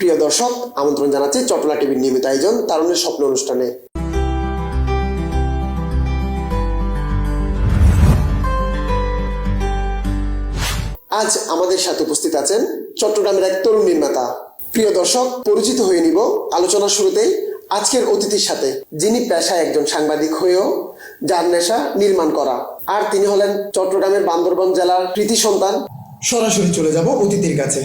প্রিয় দর্শক, আমন্ত্রণ জানাচ্ছি চটলা টিভির নিয়মিত আয়োজন তারুণের স্বপ্ন অনুষ্ঠানে। আজ আমাদের সাথে উপস্থিত আছেন চট্টগ্রামের এক তরুণ নির্মাতা। প্রিয় দর্শক, পরিচিত হয়ে নিব আলোচনার শুরুতেই আজকের অতিথির সাথে, যিনি পেশায় একজন সাংবাদিক হয়েও যার নেশা নির্মাণ করা। আর তিনি হলেন চট্টগ্রামের বান্দরবান জেলার কৃতি সন্তান। সরাসরি চলে যাব অতিথির কাছে।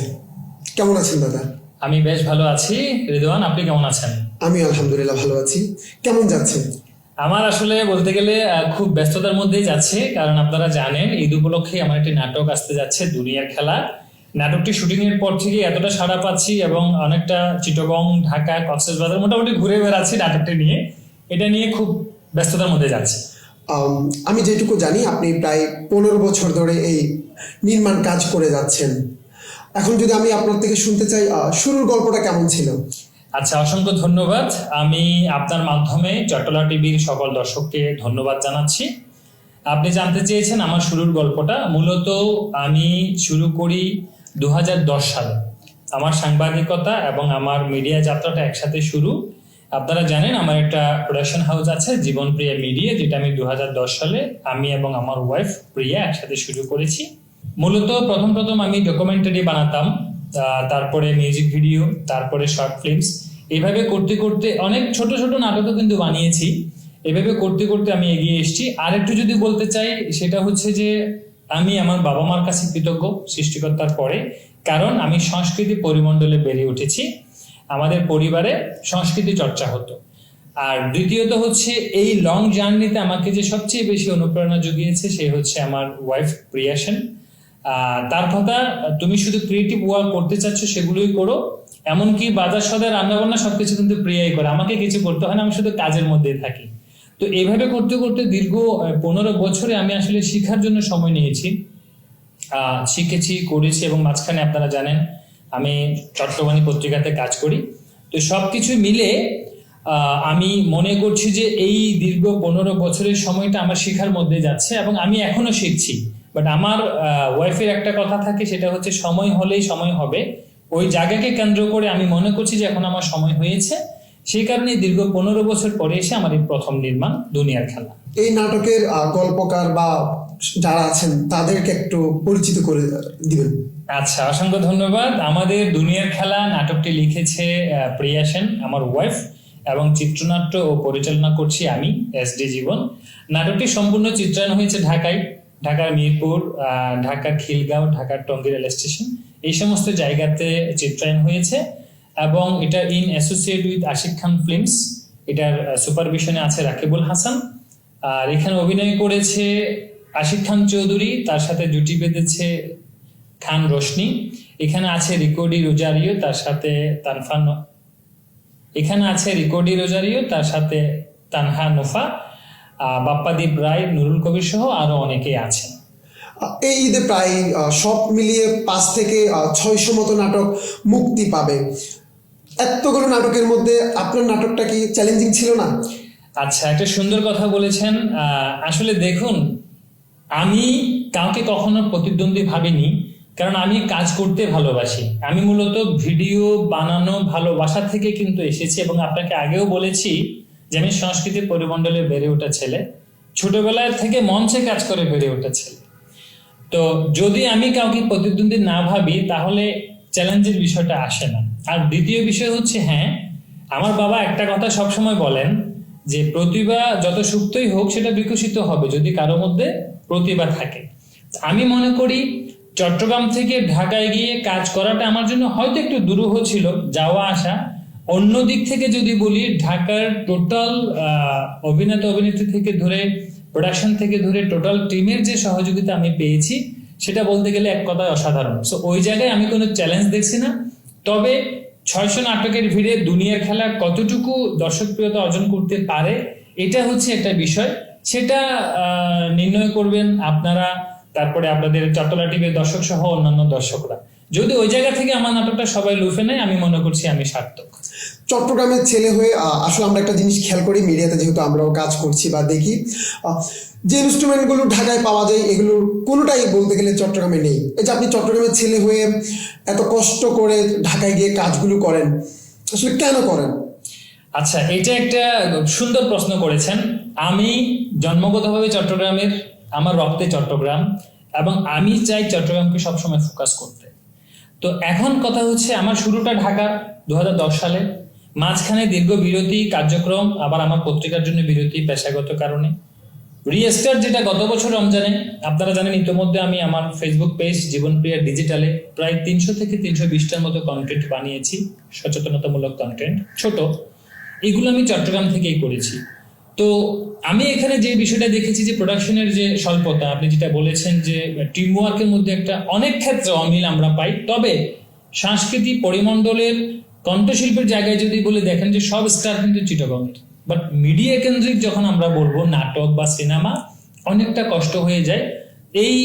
কেমন আছেন দাদা? আমি বেশ ভালো আছি। রিদওয়ান আপনি কেমন আছেন? আমি আলহামদুলিল্লাহ ভালো আছি। কেমন যাচ্ছেন? আমার আসলে বলতে গেলে খুব ব্যস্ততার মধ্যেই যাচ্ছে কারণ আপনারা জানেন ঈদ উপলক্ষে আমার একটি নাটক আসতে যাচ্ছে দুনিয়ার খেলা। নাটকটি শুটিং এর পর থেকে এতটা সাড়া পাচ্ছি এবং অনেকটা চিটগং ঢাকা কক্সবাজার মোটামুটি ঘুরে বেড়াচ্ছি নাটকটি নিয়ে। এটা নিয়ে খুব ব্যস্ততার মধ্যে যাচ্ছে। আমি যেটুকু জানি আপনি প্রায় পনেরো বছর ধরে এই নির্মাণ কাজ করে যাচ্ছেন। এখন যদি আমি আপনার থেকে শুনতে চাই শুরুর গল্পটা কেমন ছিল? আচ্ছা অসংখ্য ধন্যবাদ। আমি আপনার মাধ্যমে চট্টলা টিভির সকল দর্শককে ধন্যবাদ জানাচ্ছি। আপনি জানতে চেয়েছেন আমার শুরুর গল্পটা। মূলত আমি শুরু করি দু হাজার দশ সালে। আমার সাংবাদিকতা এবং আমার মিডিয়া যাত্রাটা একসাথে শুরু। আপনারা জানেন, আমার একটা প্রোডাকশন হাউস আছে, জীবন প্রিয়া মিডিয়া যেটা আমি দু হাজার দশ সালে আমি এবং আমার ওয়াইফ প্রিয়া একসাথে শুরু করেছি। মূলত প্রথম প্রথম আমি ডকুমেন্টারি বানাতাম তারপরে মিউজিক ভিডিও তারপরে শর্ট ফিল্মস এইভাবে করতে করতে অনেক ছোট ছোট নাটকও কিন্তু বানিয়েছি। এভাবে করতে করতে আমি এগিয়ে এসেছি। আর একটু যদি বলতে চাই, সেটা হচ্ছে যে আমি আমার বাবা মার কাছে কৃতজ্ঞ সৃষ্টিকর্তার পরে, কারণ আমি সংস্কৃতি পরিমণ্ডলে বেড়ে উঠেছি। আমাদের পরিবারে সংস্কৃতি চর্চা হতো। আর দ্বিতীয়ত হচ্ছে, এই লং জার্নিতে আমাকে যে সবচেয়ে বেশি অনুপ্রেরণা জুগিয়েছে, সে হচ্ছে আমার ওয়াইফ প্রিয়াসেন। তার কথা, তুমি শুধু ক্রিয়েটিভ ওয়ার্ক করতে চাচ্ছ, সেগুলোই করো। এমনকি বাজার সদায় রান্নাবান্না সবকিছু কিন্তু প্রিয়াই করে। আমাকে কিছু করতে হয় না, আমি শুধু কাজের মধ্যেই থাকি। তো এইভাবে করতে করতে দীর্ঘ পনেরো বছরে আমি আসলে শিখার জন্য সময় নিয়েছি। শিখেছি, করেছি এবং মাঝখানে আপনারা জানেন, আমি চট্টগ্রামী পত্রিকাতে কাজ করি। তো সবকিছু মিলে আমি মনে করছি যে এই দীর্ঘ পনেরো বছরের সময়টা আমার শেখার মধ্যে যাচ্ছে এবং আমি এখনও শিখছি। বাট আমার ওয়াইফের একটা কথা থাকে সেটা হচ্ছে সময় হলেই সময় হবে। ওই জায়গাকে কেন্দ্র করে আমি মনে করছি যে এখন আমার সময় হয়েছে। সেই কারণে দীর্ঘ পনেরো বছর পরে এসে আমার এই প্রথম নির্মাণ দুনিয়ার খেলা। এই নাটকের গল্পকার বা যারা আছেন তাদেরকে একটু পরিচিত করে দিবেন। আচ্ছা অসংখ্য ধন্যবাদ। আমাদের দুনিয়ার খেলা নাটকটি লিখেছে প্রিয়া সেন আমার ওয়াইফ এবং চিত্রনাট্য ও পরিচালনা করছি আমি এস ডি জীবন। নাটকটি সম্পূর্ণ চিত্রায়ন হয়েছে ঢাকায়। ঢাকার মিরপুর ঢাকার খিলগাঁও, ঢাকার টঙ্গী রেল স্টেশন, এই সমস্ত জায়গাতে চিত্রায়ন হয়েছে এবং এটা in associate with Ashiq Khan films এটার সুপারভিশনে আছে রাকিবুল হাসান। আর এখানে অভিনয় করেছে আশিক খান চৌধুরী, তার সাথে জুটি বেঁধেছে খান রোশনি। এখানে আছে রিকোডি রোজারিও, তার সাথে তানফা এখানে আছে রিকোডি রোজারিও, তার সাথে তানহা নোফা। বাপ্পাদীপ রায় নুরুল কবির সহ আরও অনেকেই আছেন। এই ঈদে প্রায় সব মিলিয়ে পাঁচ থেকে ছয়শো মতো নাটক মুক্তি পাবে। এতগুলো নাটকের মধ্যে আপনার নাটকটা কি চ্যালেঞ্জিং ছিল না? আচ্ছা একটা সুন্দর কথা বলেছেন। আসলে দেখুন আমি কাউকে কখনো প্রতিদ্বন্দ্বী ভাবিনি কারণ আমি কাজ করতে ভালোবাসি। আমি মূলত ভিডিও বানানো ভালোবাসা থেকে কিন্তু এসেছি এবং আপনাকে আগেও বলেছি যে আমি সংস্কৃতি পরিমণ্ডলে বেড়ে ওঠা ছেলে ছোটবেলায় থেকে মঞ্চে কাজ করে বেড়ে ওঠা ছেলে। তো যদি আমি কাউকে প্রতিদ্বন্দ্বী না ভাবি, তাহলে চ্যালেঞ্জের বিষয়টা আসে না। আর দ্বিতীয় বিষয় হচ্ছে হ্যাঁ আমার বাবা একটা কথা সবসময় বলেন যে, প্রতিভা যত সুপ্তই হোক, সেটা বিকশিত হবে যদি কারও মধ্যে প্রতিভা থাকে। আমি মনে করি, চট্টগ্রাম থেকে ঢাকায় গিয়ে কাজ করাটা আমার জন্য হয়তো একটু দুরূহ ছিল যাওয়া আসা অন্য দিক থেকে যদি বলি, ঢাকার টোটাল অভিনেতা অভিনেত্রী থেকে ধরে প্রোডাকশন থেকে ধরে টোটাল টিমের যে সহযোগিতা আমি পেয়েছি, সেটা বলতে গেলে এক কথায় অসাধারণ। সো ওই জায়গায় আমি কোনো চ্যালেঞ্জ দেখছি না। তবে ছয়শো নাটকের ভিড়ে দুনিয়ার খেলা কতটুকু দর্শকপ্রিয়তা অর্জন করতে পারে, এটা হচ্ছে একটা বিষয়। সেটা নির্ণয় করবেন আপনারা, তারপরে আপনাদের চট্টলা টিভির দর্শক সহ অন্যান্য দর্শকরা। যদি ওই জায়গা থেকে আমার নাটকটা সবাই লুফে নেয় আমি মনে করছি আমি সার্থক। চট্টগ্রামের ছেলে হয়ে আসলে আমরা একটা জিনিস খেয়াল করি মিডিয়াতে যেহেতু আমরাও কাজ করছি বা দেখি যে ইনস্ট্রুমেন্টগুলো ঢাকায় পাওয়া যায় এগুলোর কোনোটাই বলতে গেলে চট্টগ্রামে নেই। এই যে আপনি চট্টগ্রামের ছেলে হয়ে এত কষ্ট করে ঢাকায় গিয়ে কাজগুলো করেন আসলে কেন করেন? আচ্ছা এটা একটা সুন্দর প্রশ্ন করেছেন। আমি জন্মগতভাবে চট্টগ্রামের আমার রক্তে চট্টগ্রাম এবং আমি চাই চট্টগ্রামকে সবসময় ফোকাস করতে। তো এখন কথা হচ্ছে আমার শুরুটা ঢাকার দু হাজার দশ সালে। মাঝখানে দীর্ঘ বিরতি, কার্যক্রম, আবার আমার পত্রিকার জন্য বিরতি পেশাগত কারণে। রিস্টার্ট যেটা গত বছর রমজানে, আপনারা জানেন ইতোমধ্যে আমি আমার ফেসবুক পেজ জীবনপ্রিয়া ডিজিটালে প্রায় তিনশো থেকে তিনশো বিশটার মতো কন্টেন্ট বানিয়েছি, সচেতনতামূলক কন্টেন্ট ছোট। এগুলো আমি চট্টগ্রাম থেকেই করেছি। তো আমি এখানে যে বিষয়টা দেখেছি যে প্রোডাকশনের যে স্বল্পতা আপনি যেটা বলেছেন যে টিম ওয়ার্কের মধ্যে একটা অনেক ক্ষেত্রে অমিল আমরা পাই তবে সাংস্কৃতিক পরিমণ্ডলের কণ্ঠশিল্পের জায়গায় যদি বলে দেখেন যে সব স্টার কিন্তু চিটগঙ্গের বাট মিডিয়া কেন্দ্রিক যখন আমরা বলব নাটক বা সিনেমা অনেকটা কষ্ট হয়ে যায়। এই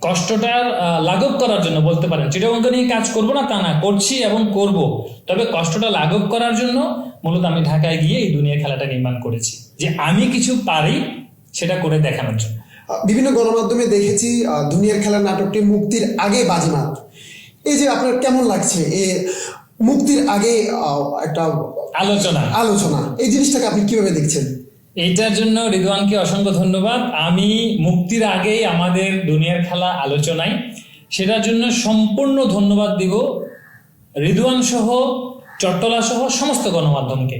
কষ্টটার আহ, লাঘব করার জন্য বলতে পারেন চিটাগঙ্গ নিয়ে কাজ করব না তা না করছি এবং করব তবে কষ্টটা লাঘব করার জন্য মূলত আমি ঢাকায় গিয়ে এই দুনিয়া খেলাটা নির্মাণ করেছি। যে আমি কিছু পারি সেটা করে দেখানোর জন্য। বিভিন্ন গণমাধ্যমে দেখেছি দুনিয়ার খেলা নাটকটি মুক্তির আগে বাজিমাত। এই যে আপনার কেমন লাগছে? এ মুক্তির আগে একটা আলোচনা। আলোচনা। এই জিনিসটাকে আপনি কীভাবে দেখছেন? এইটার জন্য রিদওয়ানকে অসংখ্য ধন্যবাদ। আমি মুক্তির আগেই আমাদের দুনিয়ার খেলা আলোচনায় সেটার জন্য সম্পূর্ণ ধন্যবাদ দিব। রিদওয়ান সহ চট্টলা সহ সমস্ত গণমাধ্যমকে।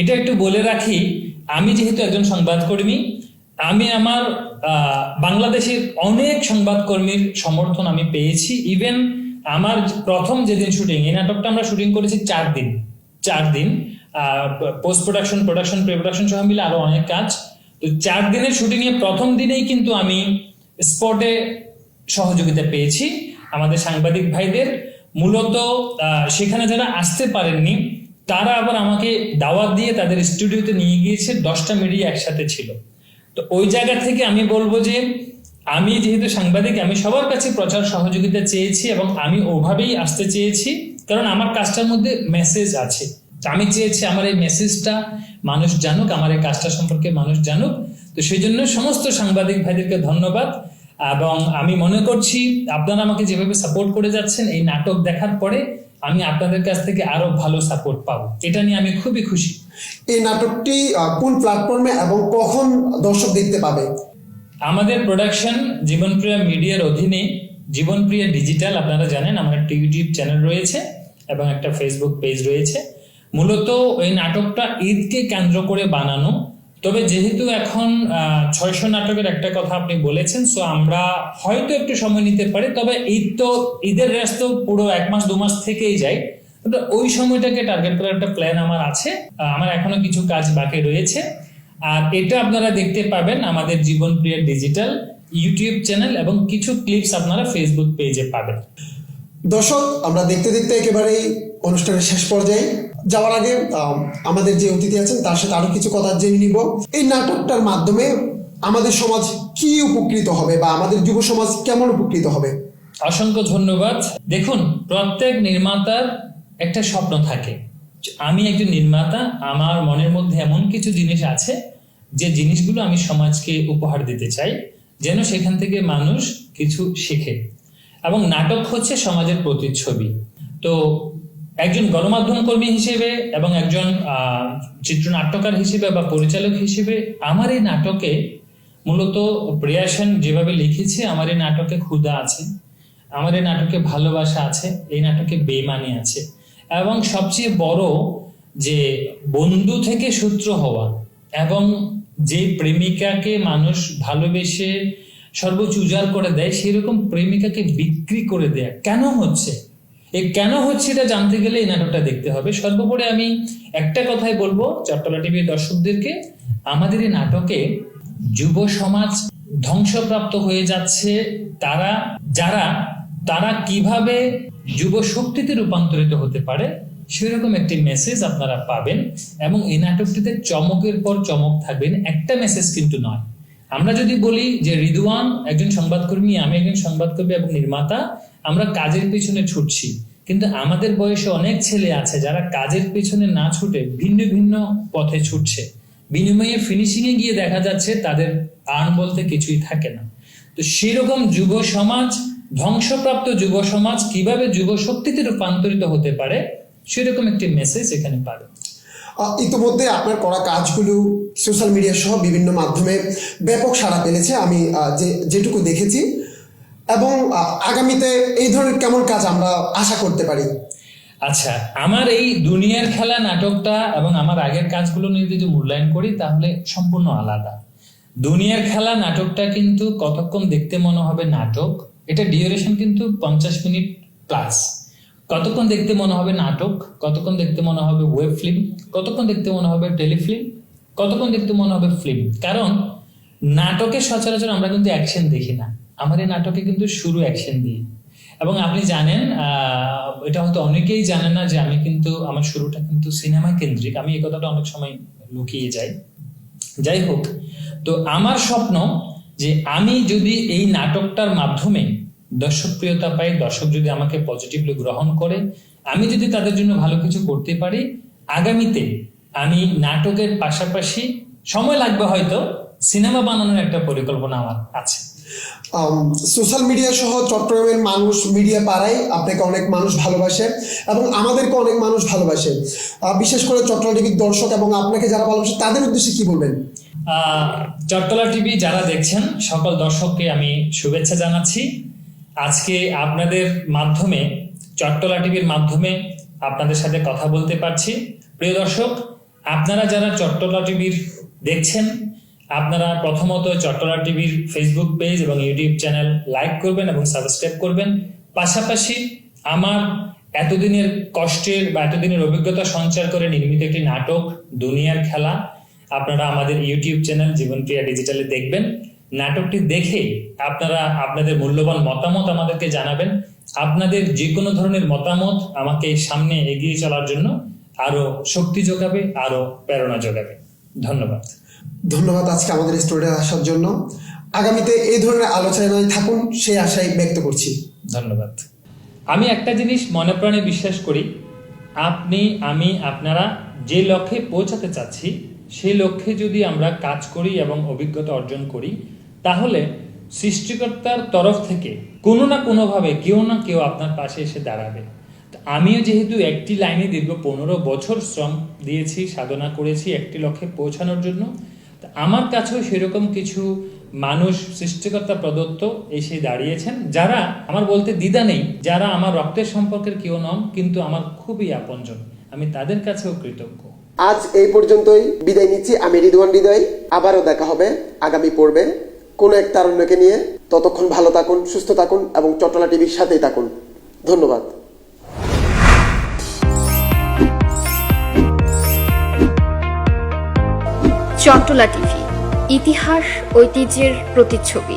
এটা একটু বলে রাখি, আমি যেহেতু একজন সংবাদকর্মী, আমি আমার বাংলাদেশের অনেক সংবাদকর্মীর সমর্থন আমি পেয়েছি। ইভেন আমার প্রথম যেদিন শুটিং এই নাটকটা আমরা শুটিং করেছি চার দিন। চার দিন post production production pre production সহ মিলে আরও অনেক কাজ। তো চার দিনের শুটিং এর প্রথম দিনেই কিন্তু আমি স্পটে সহযোগিতা পেয়েছি আমাদের সাংবাদিক ভাইদের। মূলত সেখানে যারা আসতে পারেননি, তারা আবার আমাকে দাওয়াত দিয়ে তাদের স্টুডিওতে নিয়ে গিয়েছে, দশটা মিডিয়া একসাথে ছিল। তো ওই জায়গা থেকে আমি বলব যে, আমি যেহেতু সাংবাদিক, আমি সবার কাছে প্রচার সহযোগিতা চেয়েছি এবং আমি ওভাবেই আসতে চেয়েছি, কারণ আমার কাজটার মধ্যে মেসেজ আছে। আমি চেয়েছি আমার এই মেসেজটা মানুষ জানুক, আমার এই কাজটা সম্পর্কে মানুষ জানুক। তো সেই জন্য সমস্ত সাংবাদিক ভাইদেরকে ধন্যবাদ। এবং আমি মনে করছি আপনারা আমাকে যেভাবে সাপোর্ট করে যাচ্ছেন এই নাটক দেখার পরে আমি আপনাদের কাছ থেকে আরও ভালো সাপোর্ট পাবো। এটা নিয়ে আমি খুবই খুশি। এই নাটকটি কোন প্ল্যাটফর্মে এবং কখন দর্শক দেখতে পাবে? আমাদের প্রোডাকশন জীবনপ্রিয়া মিডিয়ার অধীনে জীবনপ্রিয়া ডিজিটাল আপনারা জানেন আমার একটা ইউটিউব চ্যানেল রয়েছে এবং একটা ফেসবুক পেজ রয়েছে। মূলত এই নাটকটা ঈদকে কেন্দ্র করে বানানো তবে যেহেতু এখন ছয়শো নাটকের একটা কথা আপনি বলেছেন সো আমরা হয়তো একটু সময় নিতে পারি, তবে ঈদ তো ঈদের রেস তো পুরো এক মাস, দু মাস থেকেই যায়। ওই সময়টাকে টার্গেট করার একটা প্ল্যান আমার আছে আমার এখনও কিছু কাজ বাকি রয়েছে। আর এটা আপনারা দেখতে পাবেন আমাদের জীবনপ্রিয় ডিজিটাল ইউটিউব চ্যানেল এবং কিছু ক্লিপস আপনারা ফেসবুক পেজে পাবেন। দর্শক, আমরা দেখতে দেখতে একেবারেই অনুষ্ঠানের শেষ পর্যায়ে যাওয়ার আগে আম, আমাদের যে অতিথি আছেন তার সাথে আরও কিছু কথা জেনে নিব। এই নাটকটার মাধ্যমে আমাদের সমাজ কি উপকৃত হবে বা আমাদের যুব সমাজ কেমন উপকৃত হবে? অসংখ্য ধন্যবাদ। দেখুন প্রত্যেক নির্মাতার একটা স্বপ্ন থাকে। আমি একজন নির্মাতা আমার মনের মধ্যে এমন কিছু জিনিস আছে যে জিনিসগুলো আমি সমাজকে উপহার দিতে চাই যেন সেখান থেকে মানুষ কিছু শেখে। এবং নাটক হচ্ছে সমাজের প্রতিচ্ছবি। তো একজন গণমাধ্যম কর্মী হিসেবে এবং একজন চিত্রনাট্যকার হিসেবে বা পরিচালক হিসেবে আমার এই নাটকে মূলত প্রিয়াসেন যেভাবে লিখেছে, আমার এই নাটকে ক্ষুধা আছে, আমার এই নাটকে ভালোবাসা আছে, এই নাটকে বেমানি আছে। এবং সবচেয়ে বড় যে বন্ধু থেকে সূত্র হওয়া এবং যে প্রেমিকাকে মানুষ ভালোবেসে সর্বোচ্চ উজাড় করে দেয়, সেরকম প্রেমিকাকে বিক্রি করে দেয়া কেন হচ্ছে? এই কেন হচ্ছে এটা জানতে গেলে এই নাটকটা দেখতে হবে। সর্বোপরি আমি একটা কথাই বলব চট্টলা টিভির দর্শকদেরকে, আমাদের এই নাটকে যুব সমাজ ধ্বংসপ্রাপ্ত হয়ে যাচ্ছে। তারা, যারা, তারা কীভাবে যুব শক্তিতে রূপান্তরিত হতে পারে, সেরকম একটি মেসেজ আপনারা পাবেন এবং এই নাটকটিতে চমকের পর চমক থাকবেন। একটা মেসেজ কিন্তু নয়। আমরা যদি বলি যে রিদুয়ান একজন সংবাদকর্মী, আমি একজন সংবাদকর্মী এবং নির্মাতা, আমরা কাজের পেছনে ছুটছি। কিন্তু আমাদের বয়সে অনেক ছেলে আছে যারা কাজের পেছনে না ছুটে ভিন্ন ভিন্ন পথে ছুটছে। বিনিময়ে ফিনিশিং এ গিয়ে দেখা যাচ্ছে তাদের আর্ন বলতে কিছুই থাকে না। তো সেরকম যুব সমাজ, ধ্বংসপ্রাপ্ত যুব সমাজ কীভাবে যুব শক্তিতে রূপান্তরিত হতে পারে, সেরকম একটি মেসেজ এখানে পাবে ইতিমধ্যে আপনার করা কাজগুলো সোশ্যাল মিডিয়া সহ বিভিন্ন মাধ্যমে ব্যাপক সাড়া পেলেছে আমি যে, যেটুকু দেখেছি। এবং আগামীতে এই ধরনের কেমন কাজ আমরা আশা করতে পারি? আচ্ছা আমার এই দুনিয়ার খেলা নাটকটা এবং আমার আগের কাজগুলো নিয়ে যদি মূল্যায়ন করি, তাহলে সম্পূর্ণ আলাদা। দুনিয়ার খেলা নাটকটা কিন্তু কতক্ষণ দেখতে মনে হবে নাটক, এটা ডিউরেশন কিন্তু পঞ্চাশ মিনিট প্লাস কতক্ষণ দেখতে মনে হবে নাটক? কতক্ষণ দেখতে মনে হবে ওয়েব ফিল্ম কতক্ষণ দেখতে মনে হবে টেলিফিল্ম কতক্ষণ দেখতে মনে হবে ফিল্ম কারণ নাটকের সচরাচর আমরা কিন্তু অ্যাকশন দেখি না। আমার এই নাটকে কিন্তু শুরু অ্যাকশন দিয়ে। এবং আপনি জানেন এটা হয়তো অনেকেই জানেন না যে আমি কিন্তু, আমার শুরুটা কিন্তু সিনেমা কেন্দ্রিক। আমি এই কথাটা অনেক সময় লুকিয়ে যাই। যাই হোক, তো আমার স্বপ্ন যে আমি যদি এই নাটকটার মাধ্যমে দর্শকপ্রিয়তা পাই দর্শক যদি আমাকে পজিটিভলি গ্রহণ করে আমি যদি তাদের জন্য ভালো কিছু করতে পারি আগামীতে আমি নাটকের পাশাপাশি সময় লাগবে হয়তো সিনেমা বানানোর একটা পরিকল্পনা আমার আছে। সোশ্যাল মিডিয়া সহ চট্টগ্রামের মানুষ মিডিয়া পাড়ায় আপনাকে অনেক মানুষ ভালোবাসে এবং আমাদেরকে অনেক মানুষ ভালোবাসে। বিশেষ করে চট্টগ্রাম টিভির দর্শক এবং আপনাকে যারা ভালোবাসে তাদের উদ্দেশ্যে কি বলবেন? চট্টলা টিভি যারা দেখছেন সকল দর্শককে আমি শুভেচ্ছা জানাচ্ছি। আজকে আপনাদের মাধ্যমে, চট্টলা টিভির মাধ্যমে আপনাদের সাথে কথা বলতে পারছি। প্রিয় দর্শক, আপনারা যারা চট্টলা টিভির দেখছেন, আপনারা প্রথমত চট্টলা টিভির ফেসবুক পেজ এবং ইউটিউব চ্যানেল লাইক করবেন এবং সাবস্ক্রাইব করবেন। পাশাপাশি আমার এতদিনের কষ্টের বা এতদিনের অভিজ্ঞতা সঞ্চার করে নির্মিত একটি নাটক, দুনিয়ার খেলা, আপনারা আমাদের ইউটিউব চ্যানেল জীবনপ্রিয়া ডিজিটালে দেখবেন। নাটকটি দেখে আপনারা আপনাদের মূল্যবান মতামত আমাদেরকে জানাবেন। আপনাদের যে কোনো ধরনের মতামত আমাকে সামনে এগিয়ে চলার জন্য আরও শক্তি যোগাবে আরও প্রেরণা যোগাবে। ধন্যবাদ। ধন্যবাদ আজকে আমাদের স্টুডিও আসার জন্য। আগামীতে এই ধরনের আলোচনায় থাকুন সেই আশাই ব্যক্ত করছি। ধন্যবাদ। আমি একটা জিনিস মনে প্রাণে বিশ্বাস করি আপনি আমি আপনারা যে লক্ষ্যে পৌঁছাতে চাচ্ছি সেই লক্ষ্যে যদি আমরা কাজ করি এবং অভিজ্ঞতা অর্জন করি তাহলে সৃষ্টিকর্তার তরফ থেকে কোনো না কোনোভাবে কেউ না কেউ আপনার পাশে এসে দাঁড়াবে। আমিও যেহেতু একটি লাইনে দীর্ঘ পনেরো বছর শ্রম দিয়েছি, সাধনা করেছি একটি লক্ষ্যে পৌঁছানোর জন্য আমার কাছেও সেরকম কিছু মানুষ, সৃষ্টিকর্তা প্রদত্ত এসে দাঁড়িয়েছেন যারা আমার বলতে দ্বিধা নেই, যারা আমার রক্তের সম্পর্কের কেউ নন, কিন্তু আমার খুবই আপনজন। আমি তাদের কাছেও কৃতজ্ঞ। আজ এই পর্যন্তই। বিদায় নিচ্ছি আমি রিদওয়ান হৃদয়। আবারও দেখা হবে আগামী পর্বে। কোনো এক তারুণ্যকে নিয়ে ততক্ষণ ভালো থাকুন, সুস্থ থাকুন এবং চট্টলা টিভির সাথেই থাকুন। ধন্যবাদ। চট্টলা টিভি, ইতিহাস, ঐতিহ্যের প্রতিচ্ছবি।